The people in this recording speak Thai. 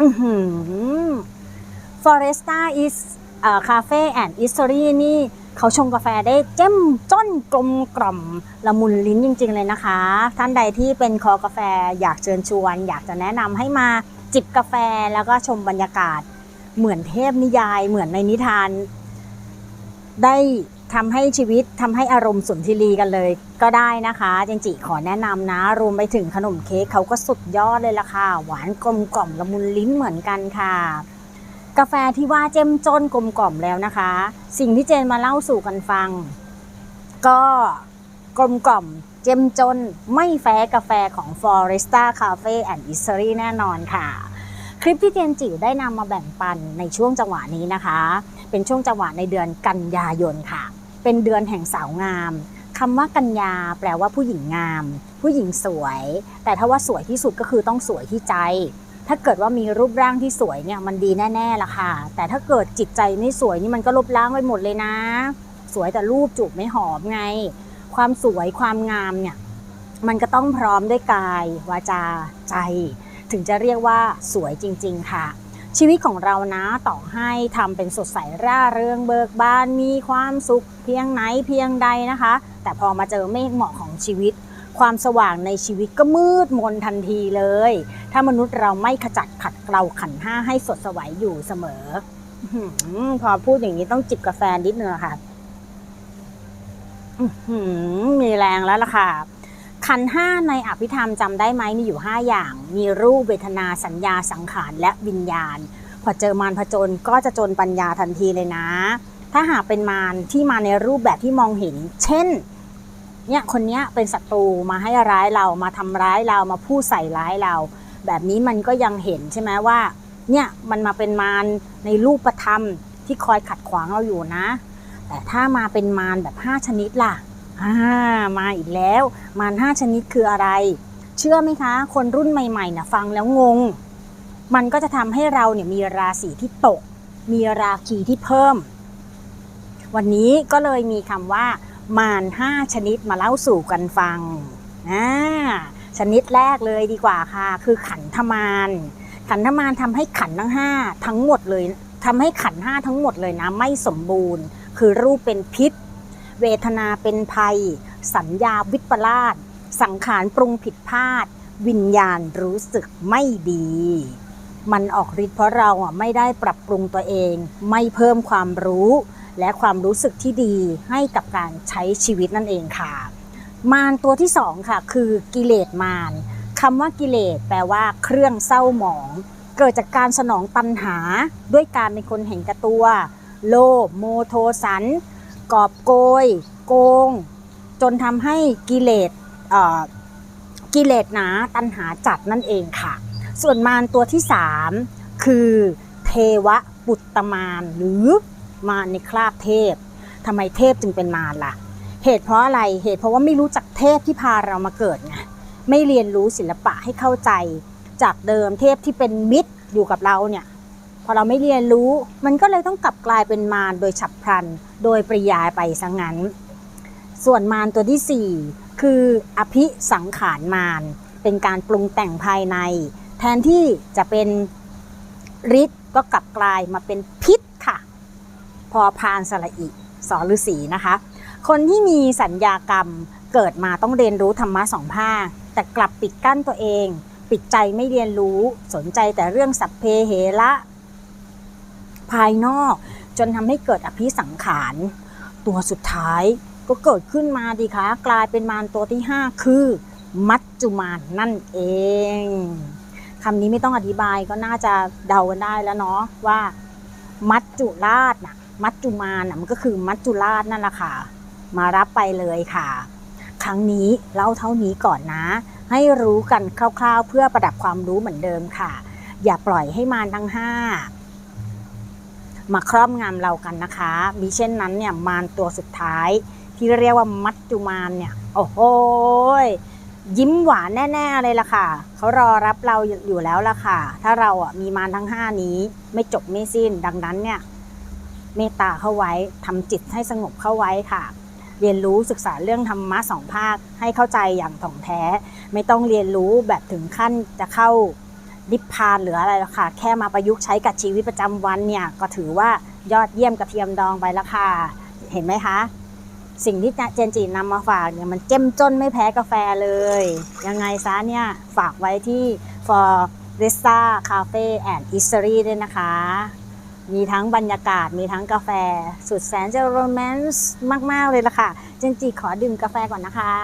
อือหือ Foresta is เอ่แอ Cafe and History นี่เขาชงกาแฟได้เจ้มจ้นกลมกล่อมละมุนลิ้นจริง ๆ เลยนะคะ ท่านใดที่เป็นคอกาแฟอยากเชิญชวน อยากจะแนะนำให้มาจิบกาแฟแล้วก็ชมบรรยากาศ เหมือนเทพนิยายเหมือนในนิทาน ได้ ทำให้ชีวิตทำให้อารมณ์สุนทรีกันเลย ก็ได้นะคะเจนจิขอแนะนำนะ รวมไปถึงขนมเค้กเขาก็สุดยอดเลยล่ะค่ะ หวานกลมกล่อมละมุนลิ้นเหมือนกันค่ะ กาแฟที่ว่าเจ้มจนกลมกล่อมแล้วนะคะ สิ่งที่เจนมาเล่าสู่กันฟัง ก็กลมกล่อมเจ้มจนไม่แฟ้กาแฟของ Foresta Cafe and Eatery แน่นอนค่ะ คลิปที่เจนจิได้นำมาแบ่งปันในช่วงจังหวะนี้นะคะ เป็นช่วงจังหวะในเดือนกันยายนค่ะ เป็นเดือนแห่งสาวงามคำว่ากันยาแปลว่าผู้หญิงงาม ผู้หญิงสวย แต่ถ้าว่าสวยที่สุดก็คือต้องสวยที่ใจ ถ้าเกิดว่ามีรูปร่างที่สวยเนี่ยมันดีแน่ๆละค่ะ แต่ถ้าเกิดจิตใจไม่สวยนี่มันก็ลบล้างไปหมดเลยนะ สวยแต่รูปจูบไม่หอมไง ความสวยความงามเนี่ยมันก็ต้องพร้อมด้วยกาย วาจาใจ ถึงจะเรียกว่าสวยจริง ๆ ค่ะ ชีวิตของเรานะต่อให้ทำเป็นสดใสร่าเริงเบิกบานมีความสุขเพียงไหนเพียงใดนะคะ แต่พอมาเจอเมฆเหมาะของชีวิต ความสว่างในชีวิตก็มืดมนทันทีเลย ถ้ามนุษย์เราไม่ขจัดขัดเกลาขันห้าให้สดสวยอยู่เสมอพอพูดอย่างนี้ต้องจิบกาแฟนิดนึงอะค่ะมีแรงแล้วล่ะค่ะ ขันห้าในอภิธรรมจำได้ไหมมีอยู่ 5 อย่าง มีรูปเวทนาสัญญาสังขารและวิญญาณ พอเจอมารผจญก็จะจนปัญญาทันทีเลยนะ ถ้าหากเป็นมารที่มาในรูปแบบที่มองเห็น เช่นเนี่ยคนนี้เป็นศัตรูมาให้ร้ายเรามาทำร้ายเรามาพูดใส่ร้ายเรา แบบนี้มันก็ยังเห็นใช่ไหมว่าเนี่ยมันมาเป็นมารในรูปธรรมที่คอยขัดขวางเราอยู่นะ แต่ถ้ามาเป็นมารแบบ 5 ชนิดล่ะ อ่ามาอีกแล้ว มาร5ชนิดคืออะไร เชื่อไหมคะ คนรุ่นใหม่ๆนะฟังแล้วงง มันก็จะทำให้เราเนี่ยมีราศีที่ตก มีราคีที่เพิ่ม วันนี้ก็เลยมีคำว่า มาร5ชนิดมาเล่าสู่กันฟังอ่าชนิดแรกเลยดีกว่าค่ะ คือขันธมารขันธมารทำให้ขันทั้งห้าทั้งหมดเลยทำให้ขันห้าทั้งหมดเลยนะ ไม่สมบูรณ์ คือรูปเป็นพิษ เวทนาเป็นภัย สัญญาวิปลาสสังขารปรุงผิดพลาด วิญญาณรู้สึกไม่ดี มันออกฤทธิ์เพราะเราอะไม่ได้ปรับปรุงตัวเอง ไม่เพิ่มความรู้ และความรู้สึกที่ดีให้กับการใช้ชีวิตนั่นเองค่ะ มารตัวที่สองค่ะคือกิเลสมารคำว่ากิเลสแปลว่าเครื่องเศร้าหมอง เกิดจากการสนองตัณหา ด้วยการเป็นคนเห็นแก่ตัว โลภโมโทสัน กอบโกย โกง จนทำให้กิเลสกิเลสหนาตัณหาจัดนั่นเองค่ะ ส่วนมารตัวที่สามคือเทวปุตตมารหรือมารในคราบเทพทำไมเทพจึงเป็นมารล่ะ เหตุเพราะอะไรเหตุเพราะว่าไม่รู้จักเทพที่พาเรามาเกิดไงไม่เรียนรู้ศิลปะให้เข้าใจ จากเดิมเทพที่เป็นมิตรอยู่กับเราเนี่ย อเราไม่เรียนรู้ มันก็เลยต้องกลับกลายเป็นมารโดยฉับพลัน โดยปริยายไปซะงั้น ส่วนมารตัวที่ 4 คืออภิสังขารมารเป็นการปรุงแต่งภายใน แทนที่จะเป็นฤทธิ์ก็กลับกลายมาเป็นพิษค่ะ พอพานสระอิสอฤษีนะคะ คนที่มีสัญญากรรมเกิดมาต้องเรียนรู้ธรรมะสองภาคแต่กลับปิดกั้นตัวเอง ปิดใจไม่เรียนรู้สนใจแต่เรื่องสัพเพเหระ ภายนอก จนทำให้เกิดอภิสังขารตัวสุดท้ายก็เกิดขึ้นมาดีคะกลายเป็นมารตัวที่ 5 คือ มัจจุมานนั่นเองคำนี้ไม่ต้องอธิบายก็น่าจะเดากันได้แล้วเนาะว่า มัจจุราชนะมัจจุมานนะมันก็คือมัจจุราชนั่นแหละค่ะ มารับไปเลยค่ะ ครั้งนี้เล่าเท่านี้ก่อนนะ ให้รู้กันคร่าวๆ เพื่อประดับความรู้เหมือนเดิมค่ะ อย่าปล่อยให้มารทั้งห้า มาครอบงำเรากันนะคะมิเช่นนั้นเนี่ยมารตัวสุดท้าย ที่เรียกว่ามัจจุมานเนี่ยโอ้โหยยิ้มหวานแน่ ๆ เลยล่ะค่ะ เขารอรับเราอยู่แล้วล่ะค่ะ ถ้าเราอะมีมารทั้งห้านี้ไม่จบไม่สิ้น ดังนั้นเนี่ยเมตตาเข้าไว้ทำจิตให้สงบเข้าไว้ค่ะ เรียนรู้ศึกษาเรื่องธรรมะสองภาคให้เข้าใจอย่างถ่องแท้ ไม่ต้องเรียนรู้แบบถึงขั้นจะเข้า นิพพานหรืออะไรหรอกค่ะ แค่มาประยุกต์ใช้กับชีวิตประจำวันเนี่ย ก็ถือว่ายอดเยี่ยมกระเทียมดองไปแล้วค่ะ เห็นไหมคะ สิ่งที่เจนจีนำมาฝากเนี่ยมันเจ้มจนไม่แพ้กาแฟเลย ยังไงซะเนี่ย ฝากไว้ที่ for r e s t a Cafe and Eatery ด้วยนะคะ มีทั้งบรรยากาศมีทั้งกาแฟ สุดแสนจะโรแมนต์มาก ๆ เลยล่ะค่ะ เจนจีขอดื่มกาแฟก่อนนะคะ